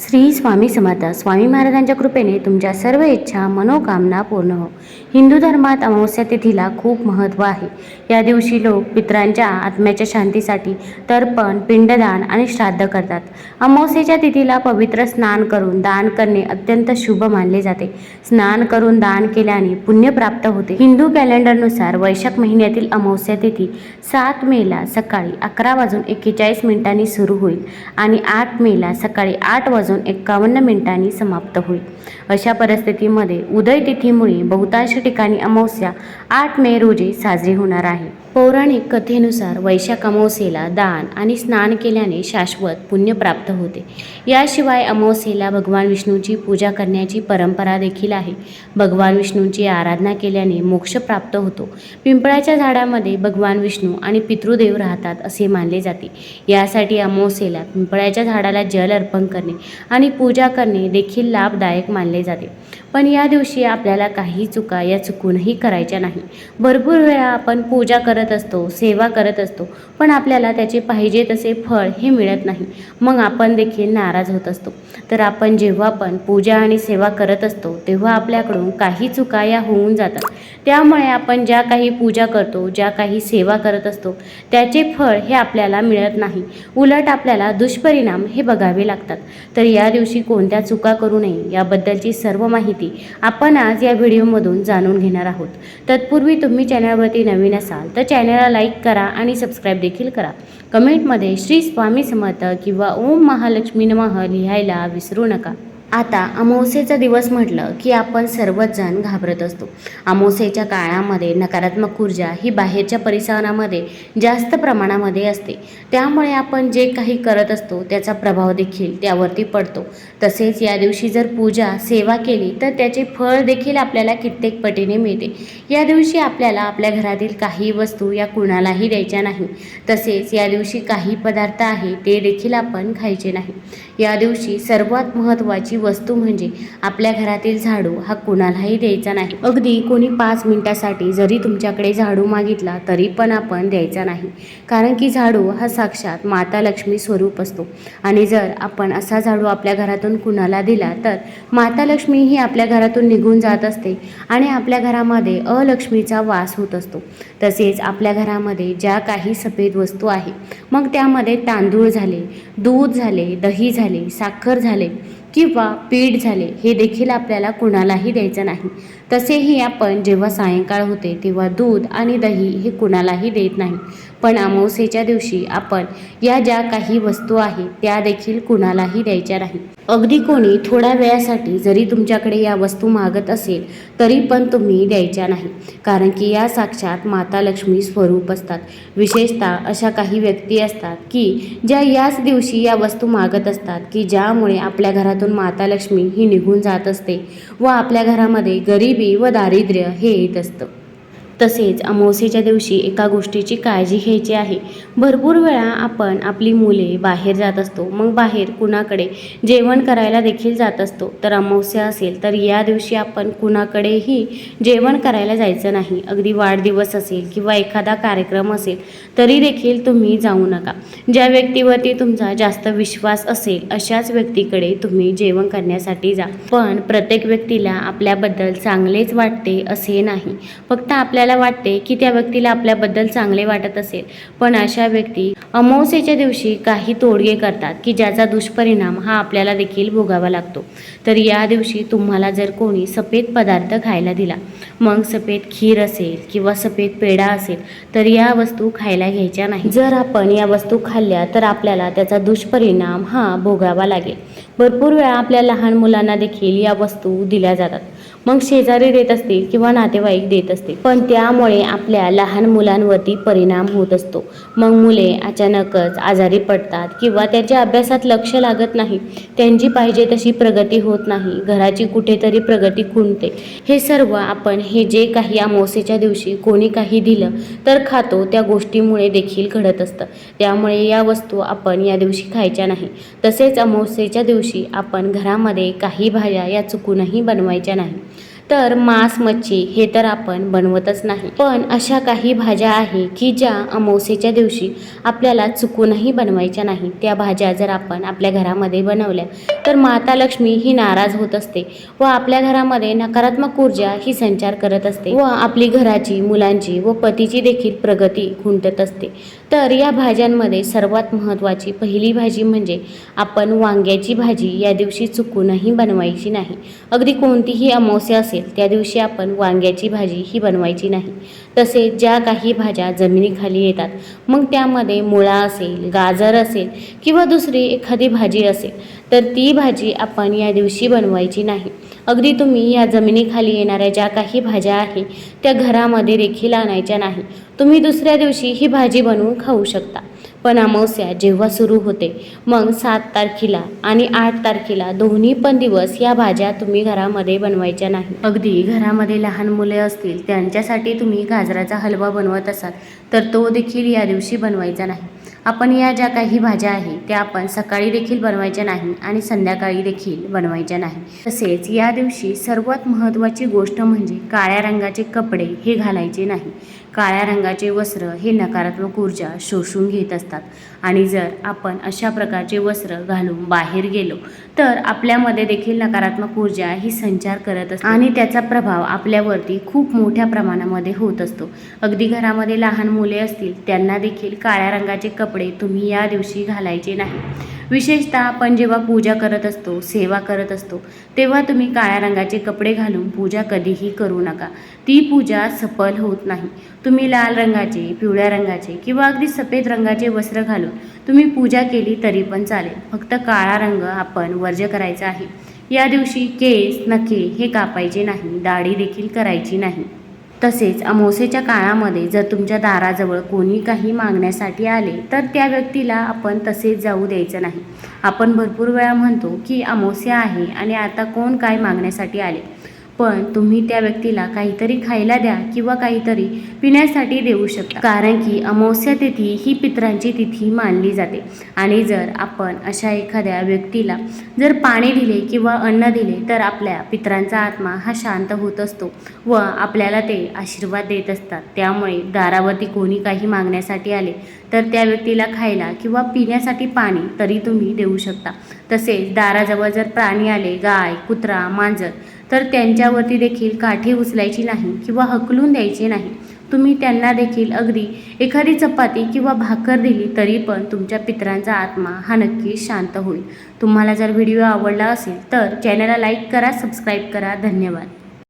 श्री स्वामी समर्थ. स्वामी महाराजांच्या कृपेने तुमच्या सर्व इच्छा मनोकामना पूर्ण हो. हिंदू धर्मात अमावस्या तिथीला खूप महत्त्व आहे. या दिवशी लोक पित्रांच्या आत्म्याच्या शांतीसाठी तर्पण पिंडदान आणि श्राद्ध करतात. अमावस्येच्या तिथीला पवित्र स्नान करून दान करणे अत्यंत शुभ मानले जाते. स्नान करून दान केल्याने पुण्य प्राप्त होते. हिंदू कॅलेंडरनुसार वैशाख महिन्यातील अमावस्या तिथी सात मेला सकाळी अकरा वाजून एक्केचाळीस मिनिटांनी सुरू होईल आणि आठ मेला सकाळी आठ वाजून एक्कावन्न मिनिटांनी समाप्त होईल. अशा परिस्थितीमध्ये उदय तिथीमुळे बहुतांश ठिकाणी अमावस्या आठ मे रोजी साजरी होणार आहे. पौराणिक कथेनुसार वैशाख अमावस्येला दान आणि स्नान केल्याने शाश्वत पुण्य प्राप्त होते. याशिवाय अमावस्येला भगवान विष्णूची पूजा करण्याची परंपरा देखील आहे. भगवान विष्णूची आराधना केल्याने मोक्ष प्राप्त होतो. पिंपळाच्या झाडामध्ये भगवान विष्णू आणि पितृदेव राहतात असे मानले जाते. यासाठी अमावस्येला पिंपळाच्या झाडाला जल अर्पण करणे आणि पूजा करणे देखील लाभदायक मानले जाते. पण या दिवशी आपल्याला काही चुका या चुकूनही करायच्या नाही. भरपूर वेळा आपण पूजा करत असतो सेवा करत असतो पण आपल्याला त्याचे पाहिजे तसे फळ हे मिळत नाही. मग आपण देखील नाराज होत असतो. तर आपण जेव्हा पण पूजा आणि सेवा करत असतो तेव्हा आपल्याकडून काही चुका या होऊन जातात. त्यामुळे आपण ज्या काही पूजा करतो ज्या काही सेवा करत असतो त्याचे फळ हे आपल्याला मिळत नाही. उलट आपल्याला दुष्परिणाम हे बघावे लागतात. तर या दिवशी कोणत्या चुका करू नये याबद्दलची सर्व माहिती आपण आज या व्हिडिओमधून जाणून घेणार आहोत. तत्पूर्वी तुम्ही चॅनलवरती नवीन असाल तर चॅनलला लाईक करा आणि सबस्क्राईब देखील करा. कमेंटमध्ये श्री स्वामी समर्थ किंवा ओम महालक्ष्मी नमः लिहायला विसरू नका. आता अमावस्येचा दिवस म्हटलं की आपण सर्वच जण घाबरत असतो. अमावस्येच्या काळामध्ये नकारात्मक ऊर्जा ही बाहेरच्या परिसरामध्ये जास्त प्रमाणामध्ये असते. त्यामुळे आपण जे काही करत असतो त्याचा प्रभाव देखील त्यावरती पडतो. तसेच या दिवशी जर पूजा सेवा केली तर त्याचे फळ देखील आपल्याला कित्येक पटीने मिळते. या दिवशी आपल्याला आपल्या घरातील काही वस्तू या कुणालाही द्यायच्या नाही. तसेच या दिवशी काही पदार्थ आहे ते देखील आपण खायचे नाही. या दिवशी सर्वात महत्त्वाची वस्तू म्हणजे आपल्या घरातील झाडू हा कुणालाही द्यायचा नाही. अगदी कोणी पाच मिनिटासाठी जरी तुमच्याकडे झाडू मागितला तरी पण आपण द्यायचा नाही. कारण की झाडू हा साक्षात माता लक्ष्मी स्वरूप असतो. आणि जर आपण असा झाडू आपल्या घरातून कुणाला दिला तर माता लक्ष्मी ही आपल्या घरातून निघून जात असते आणि आपल्या घरामध्ये अलक्ष्मीचा वास होत असतो. तसेच आपल्या घरामध्ये ज्या काही सफेद वस्तू आहे मग त्यामध्ये तांदूळ झाले दूध झाले दही झाले साखर झाले किंवा पीठ झाले हे देखील आपल्याला कुणालाही द्यायचं नाही. तसेही आपण जेव्हा सायंकाळ होते तेव्हा दूध आणि दही हे कुणालाही देत नाही. पण अमावस्येच्या दिवशी आपण या ज्या काही वस्तू आहेत त्या देखील कुणालाही द्यायच्या नाही. अगदी कोणी थोड्या वेळासाठी जरी तुमच्याकडे या वस्तू मागत असेल तरी पण तुम्ही द्यायच्या नाही. कारण की या साक्षात माता लक्ष्मी स्वरूप असतात. विशेषतः अशा काही व्यक्ती असतात की ज्या याच दिवशी या वस्तू मागत असतात की ज्यामुळे आपल्या घरातून माता लक्ष्मी ही निघून जात असते व आपल्या घरामध्ये गरिबी व दारिद्र्य हे येत असतं. तसेच अमावस्येच्या दिवशी एका गोष्टीची काळजी घ्यायची आहे. भरपूर वेळा आपण आपली मुले बाहेर जात असतो. मग बाहेर कुणाकडे जेवण करायला देखील जात असतो. तर अमावस्या असेल तर या दिवशी आपण कुणाकडेही जेवण करायला जायचं नाही. अगदी वाढदिवस असेल किंवा एखादा कार्यक्रम असेल तरी देखील तुम्ही जाऊ नका. ज्या व्यक्तीवरती तुमचा जास्त विश्वास असेल अशाच व्यक्तीकडे तुम्ही जेवण करण्यासाठी जा. पण प्रत्येक व्यक्तीला आपल्याबद्दल चांगलेच वाटते असे नाही. फक्त आपल्याला वाटते की त्या व्यक्तीला आपल्याबद्दल चांगले वाटत असेल. पण अशा व्यक्ती अमावस्येच्या दिवशी काही तोडगे करतात की ज्याचा दुष्परिणाम हा आपल्याला देखील भोगावा लागतो. तर या दिवशी तुम्हाला जर कोणी सफेद पदार्थ खायला दिला मग सफेद खीर असेल किंवा सफेद पेढा असेल तर या वस्तू खायला घ्यायच्या नाही. जर आपण या वस्तू खाल्ल्या तर आपल्याला त्याचा दुष्परिणाम हा भोगावा लागेल. भरपूर वेळा आपल्या लहान मुलांना देखील या वस्तू दिल्या जातात. मग शेजारी देत असतील किंवा नातेवाईक देत असतील. पण त्यामुळे आपल्या लहान मुलांवरती परिणाम होत असतो. मग मुले अचानकच आजारी पडतात किंवा त्यांच्या अभ्यासात लक्ष लागत नाही. त्यांची पाहिजे तशी प्रगती होत नाही. घराची कुठेतरी प्रगती खुंटते. हे सर्व आपण हे जे काही अमावस्येच्या दिवशी कोणी काही दिलं तर खातो त्या गोष्टीमुळे देखील घडत असतं. त्यामुळे या वस्तू आपण या दिवशी खायच्या नाही. तसेच अमावस्येच्या दिवशी आपण घरामध्ये काही भाज्या या चुकूनही बनवायच्या नाही. तर मांस मच्छी हे तर आपण बनवतच नाही. पण अशा काही भाज्या आहे की ज्या अमावस्येच्या दिवशी आपल्याला चुकूनही बनवायच्या नाही. त्या भाज्या जर आपण आपल्या घरामध्ये बनवल्या तर माता लक्ष्मी ही नाराज होत असते व आपल्या घरामध्ये नकारात्मक ऊर्जा ही संचार करत असते व आपली घराची मुलांची व पतीची देखील प्रगती खुंटत असते. तर या भाज्यांमध्ये सर्वात महत्त्वाची पहिली भाजी म्हणजे आपण वांग्याची भाजी या दिवशी चुकूनही बनवायची नाही. अगदी कोणतीही अमावस्या असेल त्या दिवशी आपण वांग्याची भाजी ही बनवायची नाही. तसेच ज्या काही भाज्या जमिनीखाली येतात मग त्यामध्ये मुळा असेल गाजर असेल किंवा दुसरी एखादी भाजी असेल तर ती भाजी आपण या दिवशी बनवायची नाही. अगदी तुम्ही या जमिनीखाली येणाऱ्या ज्या काही भाज्या आहे त्या घरामध्ये देखील आणायच्या नाही. तुम्ही दुसऱ्या दिवशी ही भाजी बनवून खाऊ शकता. पण अमावस्या जेव्हा सुरू होते मग सात तारखेला आणि आठ तारखेला दोन्ही पण दिवस या भाज्या तुम्ही घरामध्ये बनवायच्या नाही. अगदी घरामध्ये लहान मुले असतील त्यांच्यासाठी तुम्ही गाजराचा हलवा बनवत असाल तर तो देखील या दिवशी बनवायचा नाही. आपण या ज्या काही भाज्या आहेत त्या आपण सकाळी देखील बनवायच्या नाही आणि संध्याकाळी देखील बनवायच्या नाही. तसेच या दिवशी सर्वात महत्त्वाची गोष्ट म्हणजे काळ्या रंगाचे कपडे हे घालायचे नाही. काळ्या रंगाचे वस्त्र हे नकारात्मक ऊर्जा शोषून घेत असतात आणि जर आपण अशा प्रकारचे वस्त्र घालून बाहेर गेलो तर आपल्यामध्ये देखील नकारात्मक ऊर्जा ही संचार करत असते. आणि त्याचा प्रभाव आपल्यावरती खूप मोठ्या प्रमाणामध्ये होत असतो. अगदी घरामध्ये लहान मुले असतील त्यांना देखील काळ्या रंगाचे कपडे तुम्ही या दिवशी घालायचे नाही. विशेषतः आपण जेव्हा पूजा करत असतो सेवा करत असतो तेव्हा तुम्ही काळ्या रंगाचे कपडे घालून पूजा कधीही करू नका. ती पूजा सफल होत नाही. तुम्ही लाल रंगाचे पिवळ्या रंगाचे किंवा अगदी सफेद रंगाचे वस्त्र घालून तुम्ही पूजा केली तरी पण चालेल. फक्त काळा रंग आपण वर्ज्य करायचा आहे. या दिवशी केस नखे हे कापायचे नाही. दाढी देखील करायची नाही. तसेच अमावस्येच्या काळामध्ये जर तुमच्या दाराजवळ कोणी काही मागण्यासाठी आले तर त्या व्यक्तीला आपण तसेच जाऊ द्यायचं नाही. आपण भरपूर वेळा म्हणतो की अमावस्या आहे आणि आता कोण काय मागण्यासाठी आले? पण तुम्ही त्या व्यक्तीला काहीतरी खायला द्या किंवा काहीतरी पिण्यासाठी देऊ शकता. कारण की अमावस्या तिथी ही पितरांची तिथी मानली जाते. आणि जर आपण अशा एखाद्या व्यक्तीला जर पाणी दिले किंवा अन्न दिले तर आपल्या पितरांचा आत्मा हा शांत होत असतो व आपल्याला ते आशीर्वाद देत असतात. त्यामुळे दारावरती कोणी काही मागण्यासाठी आले तर त्या व्यक्तीला खायला किंवा पिण्यासाठी पाणी तरी तुम्ही देऊ शकता. तसेच दाराजवळ जर प्राणी आले गाय कुत्रा मांजर तर त्यांच्यावरती देखील काठी उचलायची नाही किंवा हकलून द्यायची नाही. तुम्ही त्यांना देखील अगदी एखादी चपाती किंवा भाकर दिली तरी पण तुमच्या पितरांचा आत्मा हा नक्कीच शांत होईल. तुम्हाला जर व्हिडिओ आवडला असेल तर चॅनलला लाईक करा सबस्क्राईब करा. धन्यवाद.